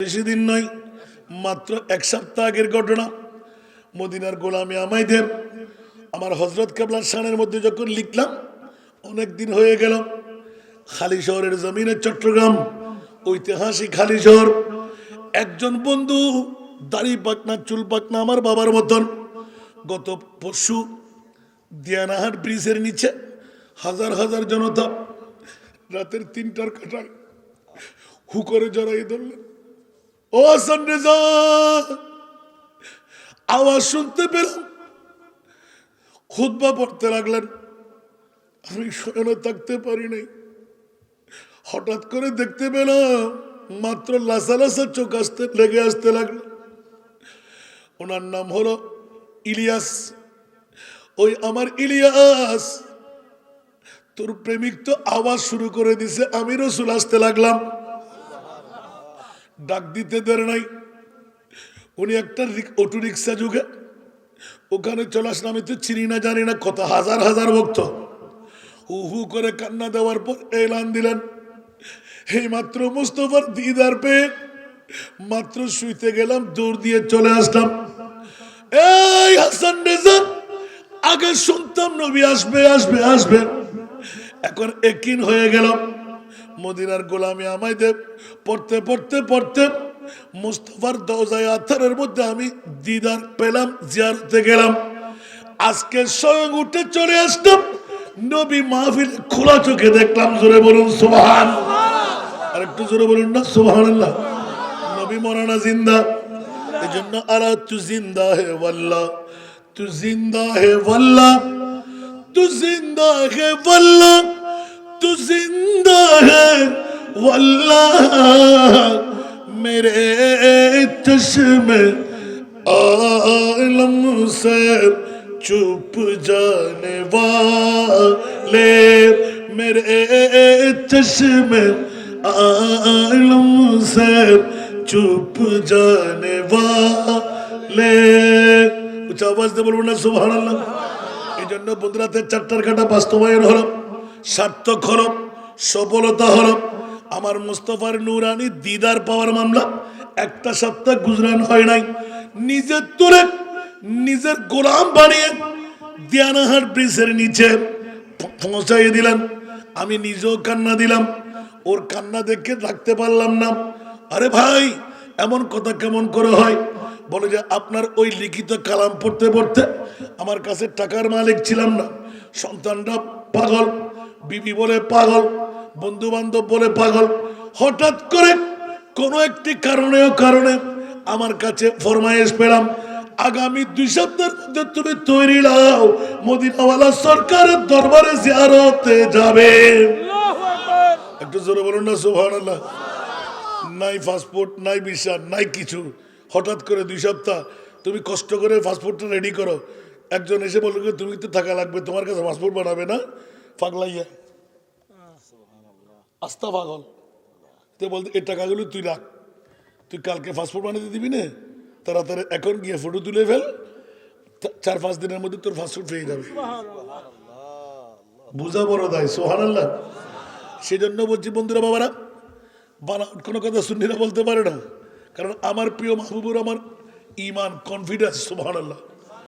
বেশি দিন নয়, মাত্র এক সপ্তাহ আগের ঘটনা। মদিনার গোলামে আমাইদের আমার হজরত কাবলার সানের মধ্যে যখন লিখলাম, অনেক দিন হয়ে গেল। খালি শহরের জমিনের চট্টগ্রাম, ঐতিহাসিক খালি শহর। একজন বন্ধু দাড়ি পাকনা, চুল পাকনা আমার বাবার মতন। গত পরশু দিয়ানাহাট ব্রিজের নিচে হাজার হাজার জনতা রাতের তিনটার কাটায় হু করে জড়াই ধরলেন। ও হাসান রেজা আওয়াজ শুনতে পেলাম। খুদ্া পড়তে লাগলেন। আমি শয়নে থাকতে পারি নাই। হঠাৎ করে দেখতে পেলাম, মাত্র লাসা লাসা চোখ আসতে, লেগে আসতে লাগল। ওনার নাম হলো ইলিয়াস। ওই আমার ইলিয়াস, তোর প্রেমিক তো আওয়াজ শুরু করে দিছে, আমি রসুল আসতে লাগলাম। ডাক দিতে দের নাই। উনি একটা অটো রিক্সা যুগে, ওখানে চলে আসলাম আমি তো চিনি না, জানি না, কত হাজার হাজার ভক্ত। হু হু করে কান্না দেওয়ার পর এলান দিলেন। এই মাত্র মুস্তফার দিদার পেয়ে মাত্র শুইতে গেলাম, দৌড় দিয়ে চলে আসলাম। এই হাসান রেজা, আগে শুনতাম নবী আসবে আসবে আসবে। এখন একিন হয়ে গেল মদিনার গোলামে আমায় দেব। পড়তে পড়তে পড়তে মুস্তফার দৌজায় আথারের মধ্যে আমি দিদার পেলাম, জিয়ারতে গেলাম। আজকে স্বয়ং উঠে চলে আসতাম নবী মাহফিল খোলা চোখে দেখলাম, জোরে বলুন সুবাহান। আর একটু জোরে বলুন না সুবাহান নবী মরানা জিন্দা এই জন্য আর তু জিন্দা হে বল্লা তু জিন্দা হে বল্লা তু জিন্দা হে বল্লা والله میرے چشم عالم سے چپ جانے والے میرے چشم عالم سے چپ جانے والے উচ্চ আওয়াজ দিয়ে বলব না সুভান এই জন্য বন্ধুরাতে চারটার কাটা বাস্তবায়ন হরম সার্থক হলো, সফলতা হরম আমার মুস্তফার নুরানি দিদার পাওয়ার মামলা, একটা সপ্তাহ গুজরান হয় নাই। নিজের তুলে, নিজের গোলাম বানিয়ে দিয়ানাহাট ব্রিজের নিচে পৌঁছাইয়ে দিলেন। আমি নিজেও কান্না দিলাম। ওর কান্না দেখে রাখতে পারলাম না। আরে ভাই, এমন কথা কেমন করে হয়? বলে যে, আপনার ওই লিখিত কালাম পড়তে পড়তে আমার কাছে টাকার মালিক ছিলাম না। সন্তানরা পাগল, বিবি বলে পাগল বন্ধু বান্ধব বলে পাগল। হঠাৎ করে কোনো একটি কারণেও কারণে আমার কাছে ফরমাইশ পেলাম আগামী দুই সপ্তাহের মধ্যে তুমি তৈরি লাও মদিনাওয়ালা সরকারের দরবারে জিয়ারতে যাবে। একটু জোরে বলুন না সুবহানাল্লাহ। নাই পাসপোর্ট নাই ভিসা নাই কিছু। হঠাৎ করে দুই সপ্তাহ তুমি কষ্ট করে পাসপোর্টটা রেডি করো। একজন এসে বলল তুমি তো থাকা লাগবে তোমার কাছে পাসপোর্ট বানাবে না? পাগলাইয়া। আস্তা পাগল। তো বলতে এই টাকাগুলো তুই রাখ। তুই কালকে পাসপোর্ট বানাতে দিবি না তাড়াতাড়ি এখন গিয়ে ফটো তুলে ফেল চার পাঁচ দিনের মধ্যে তোর পাসপোর্ট পেয়ে যাবে। বুঝা বড় দায় সোহান আল্লাহ সেই জন্য বলছি বন্ধুরা বাবারা বানাউট কোনো কথা সুন্নিরা বলতে পারে না। কারণ আমার প্রিয় মাহবুবুর আমার ইমান কনফিডেন্স সুবহানাল্লাহ।